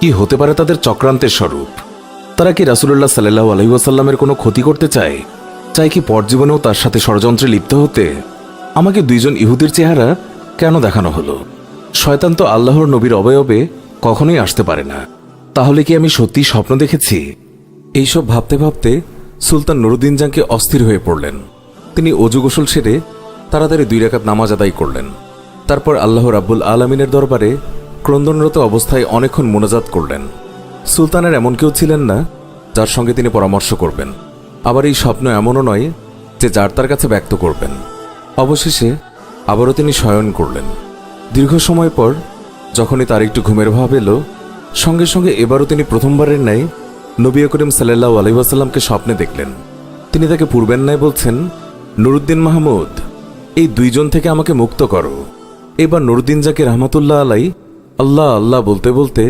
কি হতে পারে তাদের চক্রান্তের স্বরূপ? তারা কি রাসুল্লাহ সাল্লাহ আলহিউসাল্লামের কোনো ক্ষতি করতে চায়? চায় কি পরজীবনেও তার সাথে ষড়যন্ত্রে লিপ্ত হতে? আমাকে দুইজন ইহুদির চেহারা কেন দেখানো হলো? শয়তান তো আল্লাহর নবীর অবয়বে কখনোই আসতে পারে না। তাহলে কি আমি সত্যি স্বপ্ন দেখেছি? এইসব ভাবতে ভাবতে সুলতান নুরুদ্দিন জাংকে অস্থির হয়ে পড়লেন। তিনি অজু গোসল সেরে তাড়াতাড়ি দুই রাকাত নামাজ আদায় করলেন। তারপর আল্লাহ রাব্বুল আলমিনের দরবারে ক্রন্দনরত অবস্থায় অনেকক্ষণ মোনাজাত করলেন। সুলতানের এমন কেউ ছিলেন না, যার সঙ্গে তিনি পরামর্শ করবেন। আবার এই স্বপ্ন এমনও নয় যে যার তার কাছে ব্যক্ত করবেন। অবশেষে আবারও তিনি শয়ন করলেন। দীর্ঘ সময় পর, যখনই তার একটু ঘুমের ভাব এলো, সঙ্গে সঙ্গে এবারও তিনি প্রথমবারের ন্যায় নবী করিম সাল্লাহ আলহিবাসাল্লামকে স্বপ্নে দেখলেন। তিনি তাকে পূর্বের ন্যায় বলছেন, নুরুদ্দিন মাহমুদ, এই দুইজন থেকে আমাকে মুক্ত করো। এবার নুরুদ্দিন জাকির রহমতুল্লাহ আলাই আল্লাহ আল্লাহ বলতে বলতে